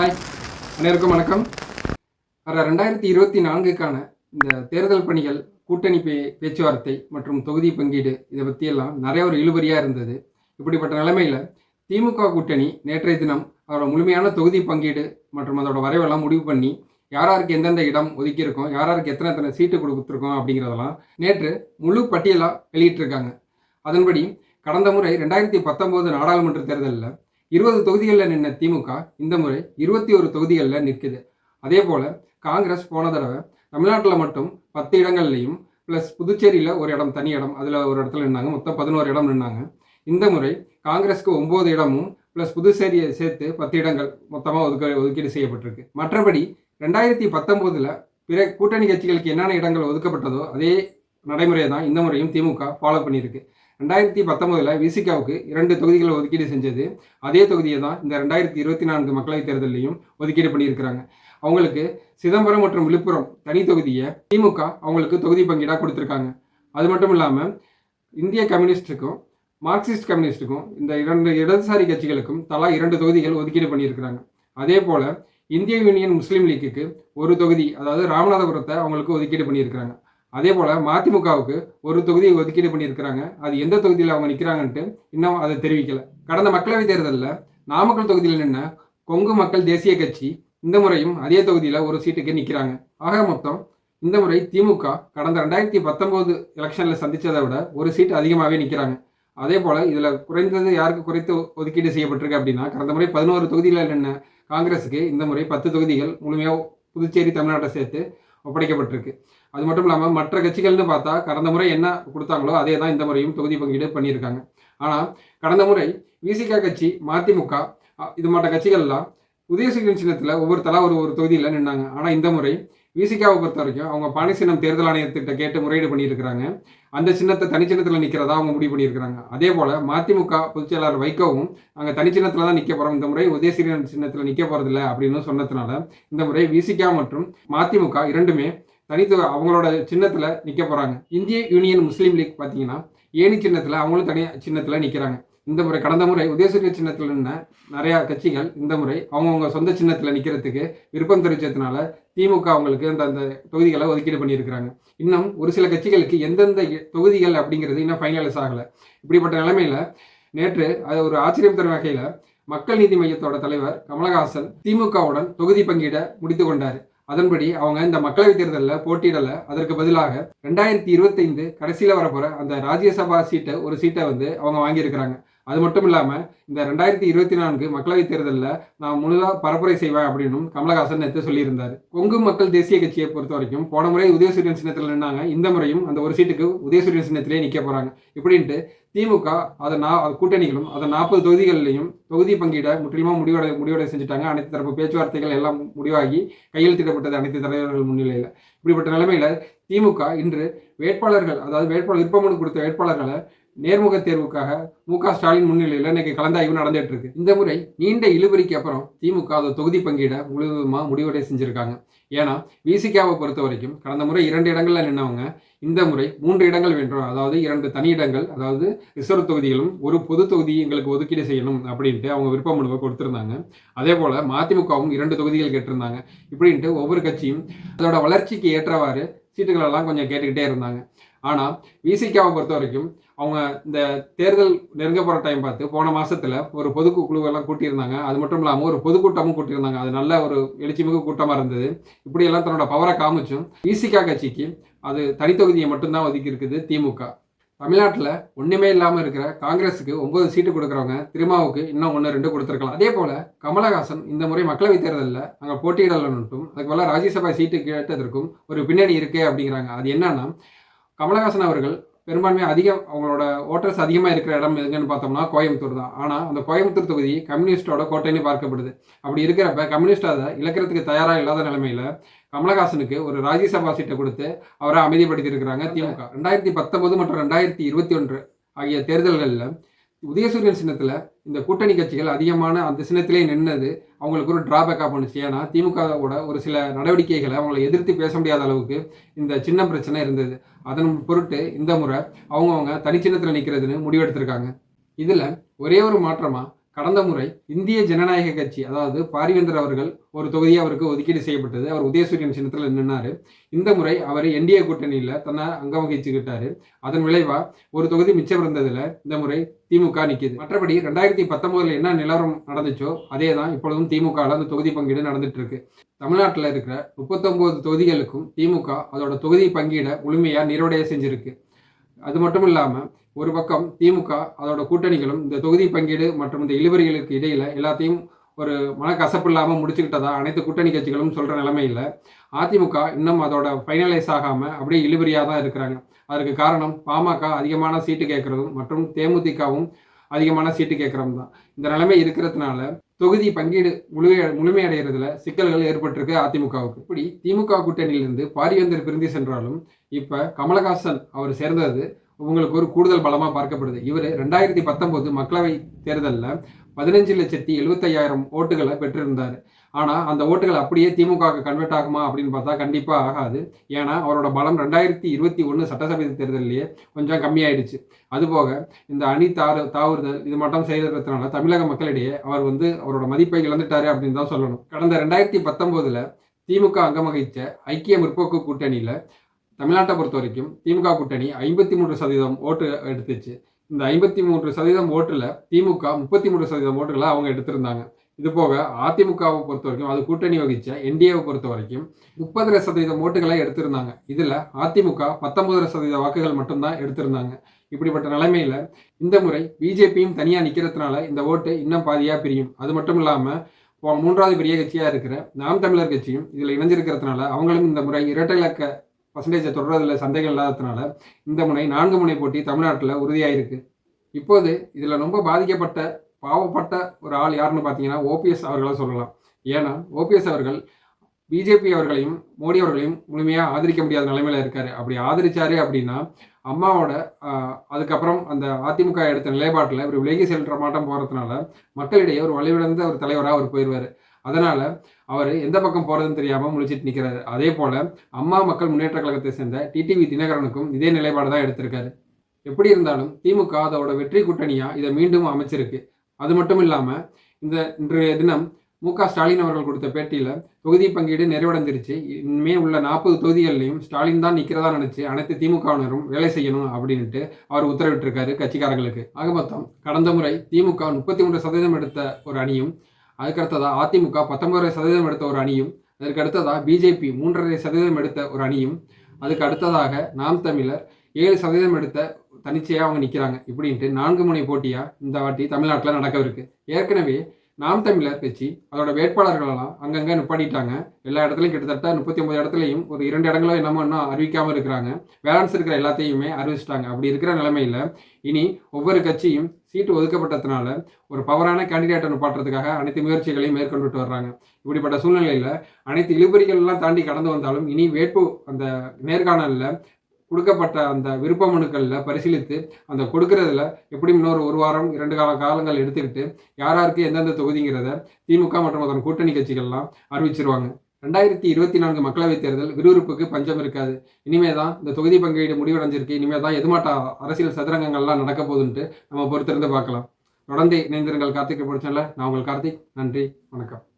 Hi அனைவருக்கும் வணக்கம். வர ரெண்டாயிரத்தி இருபத்தி நான்குக்கான இந்த தேர்தல் பணிகள் கூட்டணி பே பேச்சுவார்த்தை மற்றும் தொகுதி பங்கீடு இதை பற்றியெல்லாம் நிறைய ஒரு இழுபறியாக இருந்தது. இப்படிப்பட்ட நிலைமையில் திமுக கூட்டணி நேற்றைய தினம் அதோட முழுமையான தொகுதி பங்கீடு மற்றும் அதோட வரைவெல்லாம் முடிவு பண்ணி யாராருக்கு எந்தெந்த இடம் ஒதுக்கியிருக்கோம் யாராருக்கு எத்தனை எத்தனை சீட்டு கொடுத்துருக்கோம் அப்படிங்கிறதெல்லாம் நேற்று முழு பட்டியலாக வெளியிட்டிருக்காங்க. அதன்படி கடந்த முறை ரெண்டாயிரத்தி பத்தொம்போது நாடாளுமன்ற தேர்தலில் இருபது தொகுதிகளில் நின்ன திமுக இந்த முறை இருபத்தி ஒரு தொகுதிகளில் நிற்குது. அதே போல் காங்கிரஸ் போன தடவை தமிழ்நாட்டில் மட்டும் பத்து இடங்கள்லையும் ப்ளஸ் புதுச்சேரியில் ஒரு இடம் தனி இடம் அதில் ஒரு இடத்துல நின்னாங்க. மொத்தம் பதினோரு இடம் நின்னாங்க. இந்த முறை காங்கிரஸ்க்கு ஒம்பது இடமும் ப்ளஸ் புதுச்சேரியை சேர்த்து பத்து இடங்கள் மொத்தமாக ஒதுக்க ஒதுக்கீடு செய்யப்பட்டிருக்கு. மற்றபடி ரெண்டாயிரத்தி பத்தொம்போதில் பிற கூட்டணி கட்சிகளுக்கு என்னென்ன இடங்கள் ஒதுக்கப்பட்டதோ அதே நடைமுறையை தான் இந்த முறையும் திமுக ஃபாலோ பண்ணியிருக்கு. ரெண்டாயிரத்தி பத்தொன்பதில் விசிகாவுக்கு இரண்டு தொகுதிகளை ஒதுக்கீடு செஞ்சது. அதே தொகுதியை தான் இந்த ரெண்டாயிரத்தி இருபத்தி நான்கு மக்களவைத் தேர்தலையும் ஒதுக்கீடு பண்ணியிருக்கிறாங்க. அவங்களுக்கு சிதம்பரம் மற்றும் விழுப்புரம் தனி தொகுதியை திமுக அவங்களுக்கு தொகுதி பங்கீடாக கொடுத்துருக்காங்க. அது மட்டும் இல்லாமல் இந்திய கம்யூனிஸ்டுக்கும் மார்க்சிஸ்ட் கம்யூனிஸ்டுக்கும் இந்த இரண்டு இடதுசாரி கட்சிகளுக்கும் தலா இரண்டு தொகுதிகள் ஒதுக்கீடு பண்ணியிருக்கிறாங்க. அதே போல் இந்திய யூனியன் முஸ்லீம் லீக்குக்கு ஒரு தொகுதி அதாவது ராமநாதபுரத்தை அவங்களுக்கு ஒதுக்கீடு பண்ணியிருக்கிறாங்க. அதே போல் மதிமுகவுக்கு ஒரு தொகுதியை ஒதுக்கீடு பண்ணியிருக்கிறாங்க. அது எந்த தொகுதியில் அவங்க நிற்கிறாங்கன்ட்டு இன்னும் அதை தெரிவிக்கலை. கடந்த மக்களவைத் தேர்தலில் நாமக்கல் தொகுதியில் நின்ன கொங்கு மக்கள் தேசிய கட்சி இந்த முறையும் அதே தொகுதியில் ஒரு சீட்டுக்கு நிற்கிறாங்க ஆக மொத்தம் இந்த முறை திமுக கடந்த ரெண்டாயிரத்தி பத்தொம்போது எலெக்ஷனில் சந்தித்ததை விட ஒரு சீட் அதிகமாகவே நிற்கிறாங்க அதே போல் இதில் குறைந்தது யாருக்கு குறைத்து ஒதுக்கீடு செய்யப்பட்டிருக்கு அப்படின்னா கடந்த முறை பதினோரு தொகுதியில் நின்ன காங்கிரஸுக்கு இந்த முறை பத்து தொகுதிகள் முழுமையாக புதுச்சேரி தமிழ்நாட்டை சேர்த்து ஒப்படைக்கப்பட்டிருக்கு. அது மட்டும் இல்லாமல் மற்ற கட்சிகள்னு பார்த்தா கடந்த முறை என்ன கொடுத்தாங்களோ அதே தான் இந்த முறையும் தொகுதி பங்கீடு பண்ணியிருக்காங்க. ஆனால் கடந்த முறை விசிக கட்சி மதிமுக இது மற்ற கட்சிகள்லாம் உதயசூரியன் சின்னத்தில் ஒவ்வொரு தலா ஒரு ஒரு தொகுதியில் நின்னாங்க. ஆனால் இந்த முறை விசிகாவை பொறுத்த வரைக்கும் அவங்க பாணிசீனம் தேர்தல் ஆணையத்திட்ட கேட்டு முறையீடு பண்ணியிருக்கிறாங்க. அந்த சின்னத்தை தனிச்சின்னத்தில் நிற்கிறதா அவங்க முடிவு பண்ணியிருக்கிறாங்க. அதே போல் மதிமுக பொதுச் செயலாளர் வைகோவும் அங்கே தனிச்சின்னத்தில் தான் நிற்க போகிறோம் இந்த முறை உதயசீரன் சின்னத்தில் நிற்க போகிறதில்ல அப்படின்னு சொன்னதுனால இந்த முறை விசிகா மற்றும் மதிமுக இரண்டுமே தனித்து அவங்களோட சின்னத்தில் நிற்க போகிறாங்க இந்திய யூனியன் முஸ்லீம் லீக் பார்த்தீங்கன்னா ஏணி சின்னத்தில் அவங்களும் தனி சின்னத்தில் நிற்கிறாங்க இந்த முறை கடந்த முறை உதயசூரிய சின்னத்தில் நின்ன நிறையா கட்சிகள் இந்த முறை அவங்கவுங்க சொந்த சின்னத்தில் நிற்கிறதுக்கு விருப்பம் தெரிவிச்சதுனால திமுக அவங்களுக்கு அந்த அந்த தொகுதிகளை ஒதுக்கீடு பண்ணியிருக்கிறாங்க. இன்னும் ஒரு சில கட்சிகளுக்கு எந்தெந்த தொகுதிகள் அப்படிங்கிறது இன்னும் ஃபைனலைஸ் ஆகலை. இப்படிப்பட்ட நிலைமையில் நேற்று அது ஒரு ஆச்சரியம் தரும் வகையில் மக்கள் நீதி மையத்தோட தலைவர் கமலஹாசன் திமுகவுடன் தொகுதி பங்கீட முடித்து கொண்டார். அதன்படி அவங்க இந்த மக்களவைத் தேர்தலில் போட்டியிடலை. அதற்கு பதிலாக ரெண்டாயிரத்தி இருபத்தைந்து கடைசியில் வரப்போகிற அந்த ராஜ்யசபா சீட்டை ஒரு சீட்டை வந்து அவங்க வாங்கியிருக்கிறாங்க. அது மட்டும் இல்லாமல் இந்த ரெண்டாயிரத்தி இருபத்தி நான்கு மக்களவைத் தேர்தலில் நான் முழுதாக பரப்புரை செய்வேன் அப்படின்னும் கமலஹாசன் நேற்று சொல்லியிருந்தார். கொங்கு மக்கள் தேசிய கட்சியை பொறுத்த வரைக்கும் போன முறை உதயசூரியன் சின்னத்தில் நின்னாங்க இந்த முறையும் அந்த ஒரு சீட்டுக்கு உதயசூரியன் சின்னத்திலே நிற்க போகிறாங்க இப்படின்ட்டு திமுக அதை நா கூட்டணிகளும் அதை நாற்பது தொகுதிகளிலையும் தொகுதி பங்கீட முற்றிலுமாக முடிவடை முடிவடை செஞ்சுட்டாங்க. அனைத்து தரப்பு பேச்சுவார்த்தைகள் எல்லாம் முடிவாகி கையெழுத்திடப்பட்டது அனைத்து தலைவர்கள் முன்னிலையில். இப்படிப்பட்ட நிலைமையில் திமுக இன்று வேட்பாளர்கள் அதாவது வேட்பாளர் விருப்பமனு கொடுத்த வேட்பாளர்களை நேர்முக தேர்வுக்காக மு க ஸ்டாலின் முன்னிலையில் இன்னைக்கு கலந்தாய்வு நடந்துட்டு இருக்கு இந்த முறை நீண்ட இழுபறிக்கு அப்புறம் திமுக அதை தொகுதி பங்கீட முழுவதுமாக முடிவடை செஞ்சிருக்காங்க. ஏன்னா விசிகாவை பொறுத்த வரைக்கும் கடந்த முறை இரண்டு இடங்கள்ல நின்னவங்க இந்த முறை மூன்று இடங்கள் வென்றோம். அதாவது இரண்டு தனி இடங்கள் அதாவது ரிசர்வ் தொகுதிகளும் ஒரு பொது தொகுதி எங்களுக்கு ஒதுக்கீடு செய்யணும் அப்படின்ட்டு அவங்க விருப்ப மனுவை கொடுத்திருந்தாங்க. அதே போல் மதிமுகவும் இரண்டு தொகுதிகள் கேட்டிருந்தாங்க. இப்படின்ட்டு ஒவ்வொரு கட்சியும் அதோட வளர்ச்சிக்கு ஏற்றவாறு சீட்டுகளெல்லாம் கொஞ்சம் கேட்டுக்கிட்டே இருந்தாங்க. ஆனால் விசிகாவை பொறுத்த வரைக்கும் அவங்க இந்த தேர்தல் நெருங்க போகிற டைம் பார்த்து போன மாதத்தில் ஒரு பொதுக்கு குழுவெல்லாம் கூட்டியிருந்தாங்க. அது மட்டும் இல்லாமல் ஒரு பொதுக்கூட்டமும் கூட்டியிருந்தாங்க. அது நல்ல ஒரு எழுச்சிமிகு கூட்டமாக இருந்தது. இப்படியெல்லாம் தன்னோட பவரை காமிச்சும் இசிகா கட்சிக்கு அது தனித்தொகுதியை மட்டும்தான் ஒதுக்கி இருக்குது திமுக. தமிழ்நாட்டில் ஒன்றுமே இல்லாமல் இருக்கிற காங்கிரஸுக்கு ஒன்பது சீட்டு கொடுக்குறவங்க திருமாவுக்கு இன்னும் ஒன்று ரெண்டு கொடுத்துருக்கலாம். அதே போல் கமலஹாசன் இந்த முறை மக்களவைத் தேர்தலில் அங்கே போட்டியிடலன்னுட்டும் அதுக்கு போல ராஜ்யசபா சீட்டு கேட்டதற்கும் ஒரு பின்னணி இருக்கே அப்படிங்கிறாங்க. அது என்னன்னா கமலஹாசன் அவர்கள் பெரும்பான்மை அதிகம் அவங்களோட ஓட்டர்ஸ் அதிகமாக இருக்கிற இடம் எதுங்கன்னு பார்த்தோம்னா கோயம்புத்தூர் தான். ஆனால் அந்த கோயம்புத்தூர் தொகுதி கம்யூனிஸ்டோட கோட்டைன்னு பார்க்கப்படுது. அப்படி இருக்கிறப்ப கம்யூனிஸ்ட் அதை இழக்கிறதுக்கு தயாராக இல்லாத நிலைமையில் கமலஹாசனுக்கு ஒரு ராஜ்யசபா சீட்டை கொடுத்து அவரை அமைதிப்படுத்தியிருக்கிறாங்க திமுக. ரெண்டாயிரத்தி பத்தொன்பது மற்றும் ரெண்டாயிரத்தி இருபத்தி ஒன்று ஆகிய தேர்தல்களில் உதயசூரியன் சின்னத்தில் இந்த கூட்டணி கட்சிகள் அதிகமான அந்த சின்னத்திலே நின்னது அவங்களுக்கு ஒரு டிராபேக்காக பண்ணுச்சு ஏன்னா திமுகவோட ஒரு சில நடவடிக்கைகளை அவங்களை எதிர்த்து பேச முடியாத அளவுக்கு இந்த சின்ன பிரச்சனை இருந்தது. அதன் பொருட்டு இந்த முறை அவங்கவுங்க தனிச்சின்னத்தில் நிற்கிறதுன்னு முடிவெடுத்திருக்காங்க. இதில் ஒரே ஒரு மாற்றமாக கடந்த முறை இந்திய ஜனநாயக கட்சி அதாவது பாரிவேந்தர் அவர்கள் ஒரு தொகுதி அவருக்கு ஒதுக்கீடு செய்யப்பட்டது. அவர் உதயசூரியன் சின்னத்தில் நின்னாரு. இந்த முறை அவர் என்டிஏ கூட்டணியில் தன்னை அங்கம் வகிச்சுக்கிட்டாரு அதன் விளைவா ஒரு தொகுதி மிச்சம் இருந்ததுல இந்த முறை திமுக நிற்கிது மற்றபடி ரெண்டாயிரத்தி பத்தொன்பதுல என்ன நிலவரம் நடந்துச்சோ அதே தான் இப்பொழுதும் திமுகவில் அந்த தொகுதி பங்கீடு நடந்துட்டு இருக்கு தமிழ்நாட்டில் இருக்கிற முப்பத்தொன்பது தொகுதிகளுக்கும் திமுக அதோட தொகுதி பங்கீடை முழுமையாக நிறைவடைய செஞ்சிருக்கு. அது மட்டும் இல்லாமல் ஒரு பக்கம் திமுக அதோட கூட்டணிகளும் இந்த தொகுதி பங்கீடு மற்றும் இந்த இழுவரிகளுக்கு இடையில எல்லாத்தையும் ஒரு மனக்கசப்பு இல்லாமல் முடிச்சுக்கிட்டதா அனைத்து கூட்டணி கட்சிகளும் சொல்கிற நிலைமையில் அதிமுக இன்னும் அதோட ஃபைனலைஸ் ஆகாமல் அப்படியே இழுபறியாக தான் இருக்கிறாங்க. அதற்கு காரணம் பாமக அதிகமான சீட்டு கேட்குறதும் மற்றும் தேமுதிகவும் அதிகமான சீட்டு கேட்குறதும் தான். இந்த நிலைமை இருக்கிறதுனால தொகுதி பங்கீடு முழுமைய முழுமையடைகிறதுல சிக்கல்கள் ஏற்பட்டிருக்கு அதிமுகவுக்கு. இப்படி திமுக கூட்டணியிலிருந்து பாரிவேந்தர் பிரிந்து சென்றாலும் இப்போ கமலஹாசன் அவர் சேர்ந்தது உங்களுக்கு ஒரு கூடுதல் பலமாக பார்க்கப்படுது. இவர் ரெண்டாயிரத்தி பத்தொம்போது மக்களவை தேர்தலில் பதினஞ்சு லட்சத்தி எழுபத்தையாயிரம் ஓட்டுகளை பெற்றிருந்தார். ஆனால் அந்த ஓட்டுகள் அப்படியே திமுக கன்வெர்ட் ஆகுமா அப்படின்னு பார்த்தா கண்டிப்பாக ஆகாது. ஏன்னா அவரோட பலம் ரெண்டாயிரத்தி இருபத்தி ஒன்று சட்டசபை தேர்தலிலேயே கொஞ்சம் கம்மியாயிடுச்சு. அதுபோக இந்த அணி தாறு தாவுறுதல் இது மட்டும் செய்ததுனால தமிழக மக்களிடையே அவர் வந்து அவரோட மதிப்பை இழந்துட்டாரு அப்படின்னு தான் சொல்லணும். கடந்த ரெண்டாயிரத்தி பத்தொம்போதில் திமுக அங்கம் வகித்த ஐக்கிய முற்போக்கு கூட்டணியில் தமிழ்நாட்டை பொறுத்த வரைக்கும் திமுக கூட்டணி ஐம்பத்தி மூன்று சதவீதம் ஓட்டு எடுத்துச்சு. இந்த ஐம்பத்தி மூன்று சதவீதம் ஓட்டில் திமுக முப்பத்தி மூன்று சதவீதம் ஓட்டுகளை அவங்க எடுத்திருந்தாங்க. இது போக அதிமுகவை பொறுத்த வரைக்கும் அது கூட்டணி வகிச்ச என்டிஏவை பொறுத்த வரைக்கும் முப்பதரை சதவீதம் ஓட்டுகளை எடுத்திருந்தாங்க. இதில் அதிமுக பத்தொன்பதரை சதவீத வாக்குகள் மட்டும்தான் எடுத்திருந்தாங்க. இப்படிப்பட்ட நிலைமையில் இந்த முறை பிஜேபியும் தனியாக நிற்கிறதுனால இந்த ஓட்டு இன்னும் பாதியாக பிரியும். அது மட்டும் இல்லாமல் மூன்றாவது பெரிய கட்சியாக இருக்கிற நாம் தமிழர் கட்சியும் இதில் இணைஞ்சிருக்கிறதுனால அவங்களும் இந்த முறை இரட்டை இலக்க பர்சன்டேஜை தொடர்றதில் சந்தேகம் இல்லாததுனால இந்த முனை நான்கு முனை போட்டி தமிழ்நாட்டில் உறுதியாயிருக்கு. இப்போது இதில் ரொம்ப பாதிக்கப்பட்ட பாவப்பட்ட ஒரு ஆள் யாருன்னு பார்த்தீங்கன்னா ஓபிஎஸ் அவர்களை சொல்லலாம். ஏன்னா ஓபிஎஸ் அவர்கள் பிஜேபி அவர்களையும் மோடி அவர்களையும் முழுமையாக ஆதரிக்க முடியாத நிலைமையில இருக்காரு. அப்படி ஆதரிச்சாரு அப்படின்னா அம்மாவோட அதுக்கப்புறம் அந்த அதிமுக எடுத்த நிலைப்பாட்டில் இவர் விலகி செல்ற மாட்டம் போகிறதுனால மக்களிடையே ஒரு வலிவிழந்த ஒரு தலைவராக அவர் போயிடுவார் அதனால் அவர் எந்த பக்கம் போகிறதுன்னு தெரியாமல் முழிச்சிட்டு நிற்கிறாரு அதே போல் அம்மா மக்கள் முன்னேற்ற கழகத்தை சேர்ந்த டிடிவி தினகரனுக்கும் இதே நிலைப்பாடு தான் எடுத்திருக்காரு. எப்படி இருந்தாலும் திமுக அதோட வெற்றி கூட்டணியாக இதை மீண்டும் அமைச்சிருக்கு. அது மட்டும் இல்லாமல் இந்த இன்றைய தினம் மு க ஸ்டாலின் அவர்கள் கொடுத்த பேட்டியில் தொகுதி பங்கீடு நிறைவடைந்துருச்சு இனிமே உள்ள நாற்பது தொகுதிகள்லையும் ஸ்டாலின் தான் நிற்கிறதா நினச்சி அனைத்து திமுகவினரும் வேலை செய்யணும் அப்படின்ட்டு அவர் உத்தரவிட்டிருக்காரு கட்சிக்காரங்களுக்கு. ஆக மொத்தம் கடந்த முறை திமுக முப்பத்தி மூன்று சதவீதம் எடுத்த ஒரு அணியும் அதுக்கடுத்ததா அதிமுக பத்தொன்பதரை சதவீதம் எடுத்த ஒரு அணியும் அதற்கடுத்ததாக பிஜேபி மூன்றரை சதவீதம் எடுத்த ஒரு அணியும் அதுக்கு அடுத்ததாக நாம் தமிழர் ஏழு சதவீதம் எடுத்த தனிச்சையாக அவங்க நிற்கிறாங்க இப்படின்ட்டு நான்கு முனை போட்டியாக இந்த வாட்டி தமிழ்நாட்டில் நடக்கவிருக்கு ஏற்கனவே நாம் தமிழர் கட்சி அதோட வேட்பாளர்களெல்லாம் அங்கங்கே நிப்பாட்டிட்டாங்க. எல்லா இடத்துலையும் கிட்டத்தட்ட முப்பத்தி ஒன்பது இடத்துலையும் ஒரு இரண்டு இடங்களும் என்னமோ இன்னும் அறிவிக்காமல் இருக்கிறாங்க. பேலன்ஸ் இருக்கிற எல்லாத்தையுமே அறிவிச்சிட்டாங்க. அப்படி இருக்கிற நிலைமையில் இனி ஒவ்வொரு கட்சியும் சீட்டு ஒதுக்கப்பட்டதுனால ஒரு பவரான கேண்டிடேட்டை நிப்பாட்டுறதுக்காக அனைத்து முயற்சிகளையும் மேற்கொண்டுட்டு வர்றாங்க. இப்படிப்பட்ட சூழ்நிலையில் அனைத்து இழுபறிகள்லாம் தாண்டி கடந்து வந்தாலும் இனி வேட்பு அந்த நேர்காணலில் கொடுக்கப்பட்ட அந்த விருப்ப மனுக்களில் பரிசீலித்து அந்த கொடுக்கறதுல எப்படி இன்னொரு ஒரு வாரம் இரண்டு கால காலங்கள் எடுத்துக்கிட்டு யாராருக்கு எந்தெந்த தொகுதிங்கிறத திமுக மற்றும் அதன் கூட்டணி கட்சிகள்லாம் அறிவிச்சிருவாங்க. ரெண்டாயிரத்தி இருபத்தி நான்கு மக்களவைத் தேர்தல் விறுவிறுப்புக்கு பஞ்சம் இருக்காது. இனிமே தான் இந்த தொகுதி பங்கீடு முடிவடைஞ்சிருக்கு. இனிமே தான் எதுமாட்டா அரசியல் சதுரங்கங்கள்லாம் நடக்க போகுதுன்ட்டு நம்ம பொறுத்திருந்து பார்க்கலாம். தொடர்ந்து இணைந்திருங்கள் கார்த்திக் படிச்சல நான் உங்கள் கார்த்திக். நன்றி. வணக்கம்.